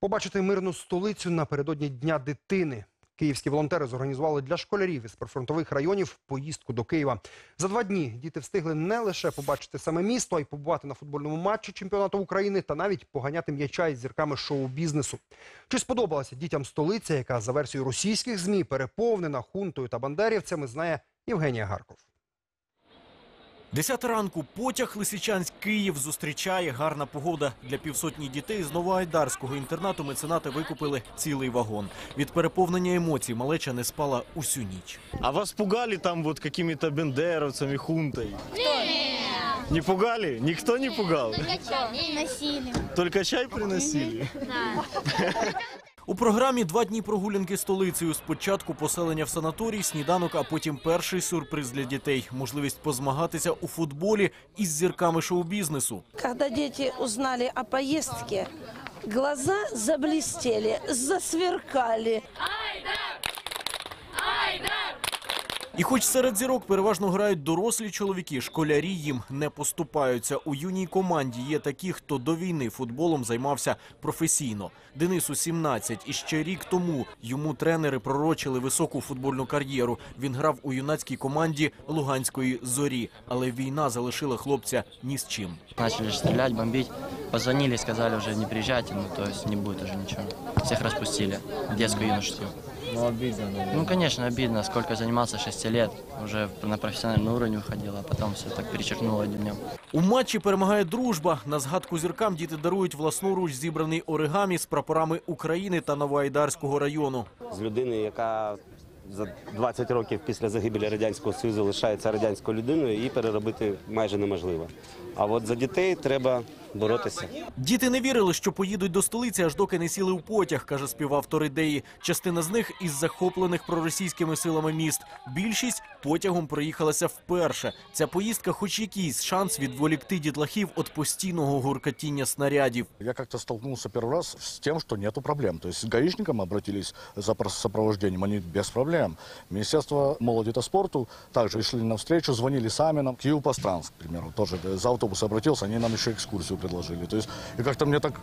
Побачити мирну столицю напередодні Дня дитини. Київські волонтери зорганізували для школярів із прифронтових районів поїздку до Києва. За два дні діти встигли не лише побачити саме місто, а й побувати на футбольному матчі чемпіонату України та навіть поганяти м'яча із зірками шоу-бізнесу. Чи сподобалася дітям столиця, яка за версією російських змі переповнена хунтою та бандерівцями, знає Євгенія Гарков. Десята ранку потяг Лисичанськ Київ зустрічає гарна погода для півсотні дітей з новоайдарського інтернату. Меценати викупили цілий вагон. Від переповнення емоцій малеча не спала усю ніч. А вас пугали там вот какими-то бендеровцами, хунтой? Не пугали? Никто не пугал? Носили. Только чай приносили? У програмі два дні прогулянки столицею. Спочатку поселення в санаторій, сніданок, а потім перший сюрприз для дітей можливість позмагатися у футболі із зірками шоу-бізнесу. Коли діти узнали о поездке, глаза заблістіли, засверкали. І хоч серед зірок переважно грають дорослі чоловіки, школярі їм не поступаються. У юній команді є такі, хто до війни футболом займався професійно. Денису 17, і ще рік тому йому тренери пророчили високу футбольну кар'єру. Він грав у юнацькій команді Луганської зорі, але війна залишила хлопця ні з чим. Начали же стрелять, бомбить. Позвонили, сказали уже не приезжайте, ну то есть не будет уже ничего. Всех распустили, детскую юношескую. Ну, обидно. Ну, конечно, обидно, сколько занимался 6 лет, уже на профессиональный уровень уходил, а потом все так перечеркнуло одним днем. У матчі перемагає дружба. На згадку зіркам діти дарують власноруч зібраний оригамі з прапорами України та Новоайдарського району. з людини, яка за 20 років після загибелі радянського союзу лишається радянською людиною, її переробити майже неможливо. А от за дітей треба боротися. Діти не вірили, що поїдуть до столиці, аж доки не сіли в потяг, каже співавтор ідеї. Частина з них із захоплених проросійськими силами міст. Більшість потягом проїхалася вперше. Ця поїздка, хоч якийсь шанс відволікти дітлахів від постійного гуркотіння снарядів. Я как-то столкнулся первый раз с тем, что нету проблем. То есть с гаишникам обратились за прос- сопровождением, они без проблем. Министерство молоди и спорту также шли навстречу, звонили сами нам. Киев Постранс, к примеру, тоже э, за автобус обратился, они нам еще экскурсию предложили. То есть и как-то мне так...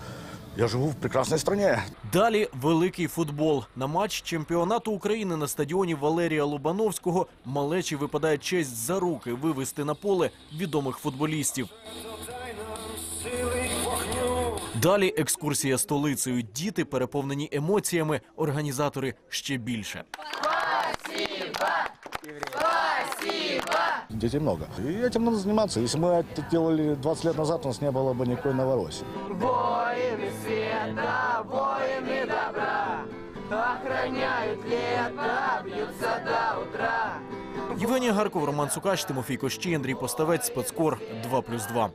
Я живу в прекрасной стране. Далі великий футбол. На матч чемпіонату України на стадіоні Валерія Лобановського малечі випадає честь за руки вивести на поле відомих футболістів. Далі екскурсія столицею. Діти переповнені емоціями, організатори ще більше. Детей много. И этим надо заниматься. Если мы это делали 20 лет назад, у нас не было бы никакой Новороссии. Євгенія Гарков, Роман Цукач, Тимофій Кощій, Андрій Поставець, спецкор 2+,2.